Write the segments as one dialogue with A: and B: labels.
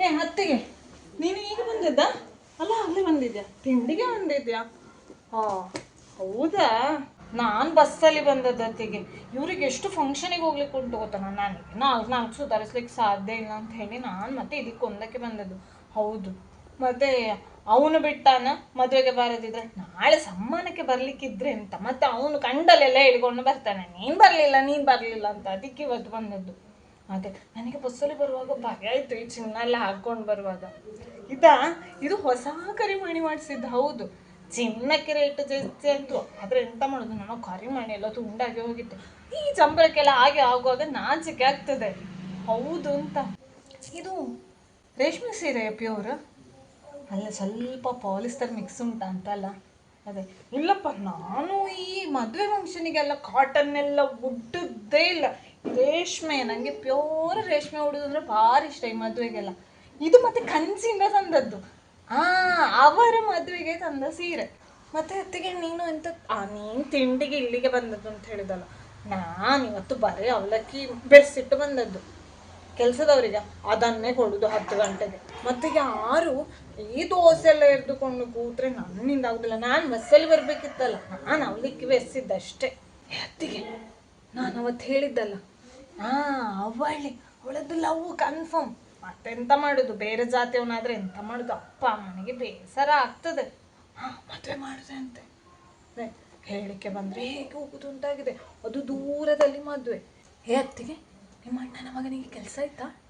A: ಏ, ಅತ್ತಿಗೆ, ನೀನು ಈಗ ಬಂದಿದ್ದ? ಅಲ್ಲ, ಅಲ್ಲೇ ಬಂದಿದ್ಯಾ? ತಿಂಡಿಗೆ ಬಂದಿದ್ಯಾ? ಹಾ, ಹೌದಾ? ನಾನು ಬಸ್ಸಲ್ಲಿ ಬಂದದ್ದು ಅತ್ತಿಗೆ. ಇವ್ರಿಗೆ ಎಷ್ಟು ಫಂಕ್ಷನಿಗೆ ಹೋಗ್ಲಿಕ್ಕೆ ಉಂಟು ಗೊತ್ತಾ? ನನಗೆ ನಾಲ್ಕು ನಾಲ್ಕು ಸುಧಾರಿಸ್ಲಿಕ್ಕೆ ಸಾಧ್ಯ ಇಲ್ಲ ಅಂತ ಹೇಳಿ ನಾನು ಮತ್ತೆ ಇದಕ್ಕೆ ಒಂದಕ್ಕೆ ಬಂದದ್ದು. ಹೌದು. ಮತ್ತೆ ಅವನು ಬಿಟ್ಟಾನ? ಮದುವೆಗೆ ಬಾರದಿದ್ರೆ? ನಾಳೆ ಸಮ್ಮಾನಕ್ಕೆ ಬರ್ಲಿಕ್ಕಿದ್ರೆ ಅಂತ ಮತ್ತೆ ಅವನು ಕಂಡಲ್ಲೆಲ್ಲ ಹೇಳ್ಕೊಂಡು ಬರ್ತಾನೆ. ನೀನು ಬರಲಿಲ್ಲ ನೀನು ಬರಲಿಲ್ಲ ಅಂತ ಅದಕ್ಕೆ ಇವತ್ತು ಬಂದದ್ದು. ಅದೇ ನನಗೆ ಬಸ್ಸಲ್ಲಿ ಬರುವಾಗ ಭಯ ಆಯಿತು, ಈ ಚಿನ್ನ ಎಲ್ಲ ಹಾಕೊಂಡು ಬರುವಾಗ. ಇದಾ, ಇದು ಹೊಸ ಕರಿಮಣಿ ಮಾಡಿಸಿದ್ದು, ಹೌದು. ಚಿನ್ನಕ್ಕೆ ರೇಟ್ ಜಾಸ್ತಿ ಆಯ್ತು ಆದರೆ ಎಂತ ಮಾಡೋದು? ನಮ್ಮ ಕರಿಮಣಿ ಎಲ್ಲ ತುಂಡಾಗಿ ಹೋಗಿತ್ತು ಈ ಚಂಬರಕ್ಕೆಲ್ಲ ಹಾಗೆ ಆಗುವಾಗ ನಾಚಿಕೆ ಆಗ್ತದೆ. ಹೌದು ಅಂತ. ಇದು ರೇಷ್ಮೆ ಸೀರೆ ಪ್ಯೂರ್? ಅಲ್ಲ, ಸ್ವಲ್ಪ ಪಾಲಿಸ್ತರ್ ಮಿಕ್ಸ್ ಉಂಟಾ ಅಂತಲ್ಲ. ಅದೇ. ಇಲ್ಲಪ್ಪ, ನಾನು ಈ ಮದುವೆ ಫಂಕ್ಷನಿಗೆಲ್ಲ ಕಾಟನ್ ಎಲ್ಲ ಉಡ್ಡದ್ದೇ ಇಲ್ಲ. ರೇಷ್ಮೆ ನನಗೆ ಪ್ಯೂರ್ ರೇಷ್ಮೆ ಉಡುದಂದ್ರೆ ಭಾರಿ ಇಷ್ಟ ಈ ಮದುವೆಗೆಲ್ಲ. ಇದು ಮತ್ತೆ ಕಂಚಿಂದ ತಂದದ್ದು. ಆ, ಅವರ ಮದುವೆಗೆ ತಂದ ಸೀರೆ. ಮತ್ತೆ ಅತ್ತಿಗೆ, ನೀನು ಎಂತ ನೀನು ತಿಂಡಿಗೆ ಇಲ್ಲಿಗೆ ಬಂದದ್ದು ಅಂತ ಹೇಳಿದಲ್ಲ. ನಾನು ಇವತ್ತು ಬರೀ ಅವಲಕ್ಕಿ ಬೆರೆಸಿಟ್ಟು ಬಂದದ್ದು. ಕೆಲಸದವರಿಗೆ ಅದನ್ನೇ ಕೊಡುದು ಹತ್ತು ಗಂಟೆಗೆ. ಮತ್ತೆ ಯಾರು ಈ ದೋಸೆ ಎಲ್ಲ ಎರೆದುಕೊಂಡು ಕೂತ್ರೆ ನನ್ನಿಂದ ಆಗುದಿಲ್ಲ. ನಾನು ಬಸ್ಸಲ್ಲಿ ಬರ್ಬೇಕಿತ್ತಲ್ಲ, ನಾನು ಅವಲಿಕ್ಕೆ ಬೆಸ್ಸಿದ್ದಷ್ಟೇ ಅತ್ತಿಗೆ ನಾನು ಅವತ್ತು ಹೇಳಿದ್ದಲ್ಲ. ಹಾ ಅವಳಿ ಅವಳದ್ದು ಲವ್ ಕನ್ಫರ್ಮ್. ಮತ್ತೆಂತ ಮಾಡುದು? ಬೇರೆ ಜಾತಿಯವನಾದ್ರೆ ಎಂತ ಮಾಡುದು? ಅಪ್ಪ, ಅಮ್ಮನಿಗೆ ಬೇಸರ ಆಗ್ತದೆ. ಹಾ, ಮದುವೆ ಮಾಡಿದೆ ಅಂತೆ. ಹೇಳಿಕೆ ಬಂದ್ರೆ ಹೇಗೆ ಹೋಗುದು ಅಂತಾಗಿದೆ. ಅದು ದೂರದಲ್ಲಿ ಮದುವೆ. ಹೇ ಅತ್ತಿಗೆ ನಿಮ್ಮ ಅಣ್ಣನ ಮಗನಿಗೆ ಕೆಲಸ ಆಯ್ತಾ?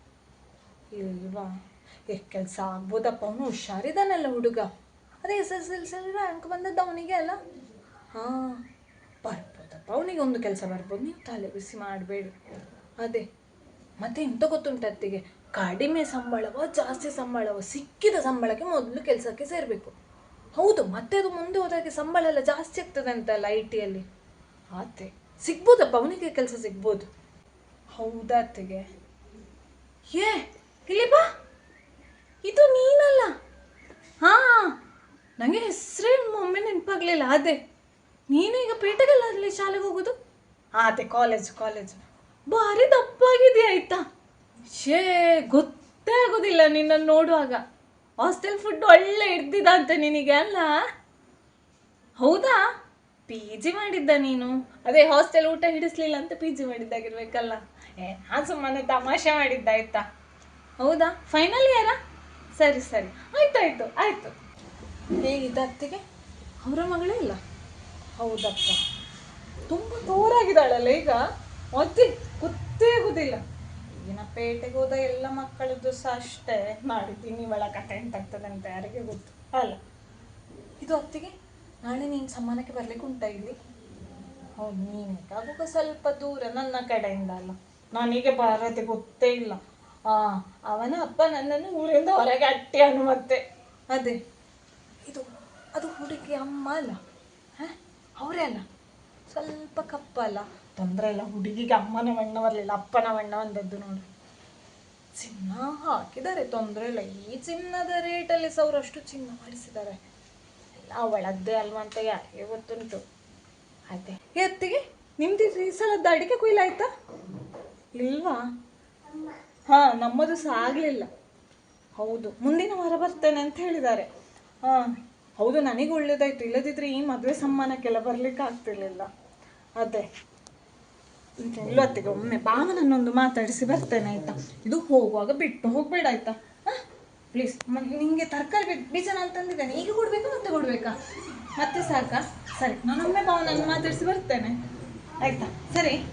A: ಇಲ್ವಾ? ಏ, ಕೆಲಸ ಆಗ್ಬೋದಪ್ಪ. ಅವನು ಹುಷಾರಿದ್ದಾನಲ್ಲ ಹುಡುಗ. ಅದೇ S S L C rank ಬಂದದ್ದು ಅವನಿಗೆ ಅಲ್ಲ? ಹಾಂ, ಬರ್ಬೋದಪ್ಪ. ಅವನಿಗೆ ಒಂದು ಕೆಲಸ ಬರ್ಬೋದು. ನೀವು ತಲೆ ಬಿಸಿ ಮಾಡಬೇಡಿ. ಅದೇ. ಮತ್ತೆ ಎಂತ ಗೊತ್ತುಂಟು ಅತ್ತಿಗೆ? ಕಡಿಮೆ ಸಂಬಳವ, ಜಾಸ್ತಿ ಸಂಬಳವ, ಸಿಕ್ಕಿದ ಸಂಬಳಕ್ಕೆ ಮೊದಲು ಕೆಲಸಕ್ಕೆ ಸೇರಬೇಕು. ಹೌದು, ಮತ್ತೆ ಅದು ಮುಂದೆ ಹೋದಾಗೆ ಸಂಬಳ ಎಲ್ಲ ಜಾಸ್ತಿ ಆಗ್ತದೆ ಅಂತಲ್ಲ ಐ ಟಿಯಲ್ಲಿ ಆತೆ ಸಿಗ್ಬೋದಪ್ಪ. ಅವನಿಗೆ ಕೆಲಸ ಸಿಗ್ಬೋದು. ಹೌದಾ ಅತ್ತಿಗೆ ಏ ಇಲ್ಲಿ ಬಾ. ಇದು ನೀನಲ್ಲ. ಹಾ ನನಗೆ ಹೆಸರೇ ಮೊಮ್ಮೆ ನೆನಪಾಗಲಿಲ್ಲ. ಅದೇ ನೀನು ಈಗ ಪೇಟೆಗೆಲ್ಲ ಅಲ್ಲಿ ಶಾಲೆಗೆ ಹೋಗೋದು? ಅದೇ ಕಾಲೇಜ್ ಕಾಲೇಜ್ ಭಾರಿ ದಪ್ಪಾಗಿದೆ ಆಯ್ತಾ? ಶೇ ಗೊತ್ತೇ ಆಗೋದಿಲ್ಲ ನಿನ್ನನ್ನು ನೋಡುವಾಗ. ಹಾಸ್ಟೆಲ್ ಫುಡ್ ಒಳ್ಳೆ ಹಿಡ್ದಿದ ಅಂತ ನಿನಗೆ ಅಲ್ಲ? ಹೌದಾ? ಪಿ ಜಿ ಮಾಡಿದ್ದ ನೀನು? ಅದೇ ಹಾಸ್ಟೆಲ್ ಊಟ ಹಿಡಿಸ್ಲಿಲ್ಲ ಅಂತ ಪಿ ಜಿ ಮಾಡಿದ್ದಾಗಿರ್ಬೇಕಲ್ಲ. ನಾನು ಸುಮ್ಮನೆ ತಮಾಷೆ ಮಾಡಿದ್ದ ಆಯ್ತಾ? ಹೌದಾ? ಫೈನಲ್ ಇಯರಾ ಸರಿ ಸರಿ. ಆಯ್ತಾಯ್ತು ಆಯ್ತು ಹೇಗಿದ್ದ ಅತ್ತಿಗೆ? ಅವರ ಮಗಳೇ ಇಲ್ಲ? ಹೌದಪ್ಪ. ತುಂಬ ದೂರಾಗಿದ್ದಾಳಲ್ಲ ಈಗ? ಮತ್ತೆ ಗೊತ್ತೇ ಆಗುದಿಲ್ಲ. ಈಗಿನ ಪೇಟೆಗೆ ಹೋದ ಎಲ್ಲ ಮಕ್ಕಳದ್ದು ಸಹ ಅಷ್ಟೇ. ಮಾಡಿದ್ದೀನಿ ಇವಳ ಕತೆ ಅಂತ ಆಗ್ತದೆ ಅಂತ ಯಾರಿಗೆ ಗೊತ್ತು? ಅಲ್ಲ. ಇದು ಅತ್ತಿಗೆ? ನಾಳೆ ನೀನು ಸಮ್ಮಾನಕ್ಕೆ ಬರಲಿಕ್ಕೆ ಉಂಟಾ ಇಲ್ಲಿ? ಹೌದು ನೀನು ಸ್ವಲ್ಪ ದೂರ ನನ್ನ ಕಡೆಯಿಂದ ಅಲ್ಲ ನನಗೆ ಭಾರತಿ ಗೊತ್ತೇ ಇಲ್ಲ. ಆ ಅವನ ಅಪ್ಪ ನನ್ನನ್ನು ಊರಿಂದ ಹೊರಗೆ ಅಟ್ಟಿ ಮತ್ತೆ. ಅದೇ. ಇದು ಅದು ಹುಡುಗಿ ಅಮ್ಮ ಅಲ್ಲ? ಹಾಂ? ಅವರೇ ಅಲ್ಲ? ಸ್ವಲ್ಪ ಕಪ್ಪಲ್ಲ ತೊಂದರೆ ಇಲ್ಲ. ಹುಡುಗಿಗೆ ಅಮ್ಮನ ಬಣ್ಣ ಬರಲಿಲ್ಲ. ಅಪ್ಪನ ಬಣ್ಣ ಬಂದದ್ದು ನೋಡಿ. ಚಿನ್ನ ಹಾಕಿದ್ದಾರೆ. ತೊಂದರೆ ಇಲ್ಲ. ಈ ಚಿನ್ನದ ರೇಟಲ್ಲಿ ಸಾವಿರಷ್ಟು ಚಿನ್ನ ಮಾಡಿಸಿದ್ದಾರೆ. ಎಲ್ಲ ಒಳದ್ದೇ ಅಲ್ವಾ ಅಂತ ಯಾರಿಗೆ ಗೊತ್ತುಂಟು. ಅದೇ. ಎತ್ತಿಗೆ? ನಿಮ್ದು ಈ ಸಲದ ಅಡಿಕೆ ಕೊಯ್ಲಾಯ್ತಾ ಇಲ್ವಾ? ಹಾ, ನಮ್ಮದು ಸಹ ಆಗಲಿಲ್ಲ ಹೌದು, ಮುಂದಿನ ವಾರ ಬರ್ತೇನೆ ಅಂತ ಹೇಳಿದ್ದಾರೆ. ಹಾ, ಹೌದು, ನನಗೆ ಒಳ್ಳೇದಾಯ್ತು. ಇಲ್ಲದಿದ್ರೆ ಈ ಮದುವೆ ಸಮ್ಮಾನಕ್ಕೆಲ್ಲ ಬರ್ಲಿಕ್ಕೆ ಆಗ್ತಿರ್ಲಿಲ್ಲ. ಅದೇ. ಇಲ್ಲೊತ್ತಿಗೆ ಒಮ್ಮೆ ಭಾವನನ್ನೊಂದು ಮಾತಾಡಿಸಿ ಬರ್ತೇನೆ, ಆಯ್ತಾ? ಇದು ಹೋಗುವಾಗ ಬಿಟ್ಟು ಹೋಗ್ಬೇಡ, ಆಯ್ತಾ? ಪ್ಲೀಸ್ ನಿಂಗೆ ತರಕಾರಿ ಬೇಕು ಬೀಜನ ಅಂತಂದಿದ್ದೇನೆ ಈಗ ಕೊಡ್ಬೇಕಾ ಮತ್ತೆ ಕೊಡ್ಬೇಕಾ? ಮತ್ತೆ ಸಾಕಾ? ಸರಿ, ನಾನೊಮ್ಮೆ ಭಾವನನ್ನು ಮಾತಾಡಿಸಿ ಬರ್ತೇನೆ. ಆಯ್ತಾ? ಸರಿ.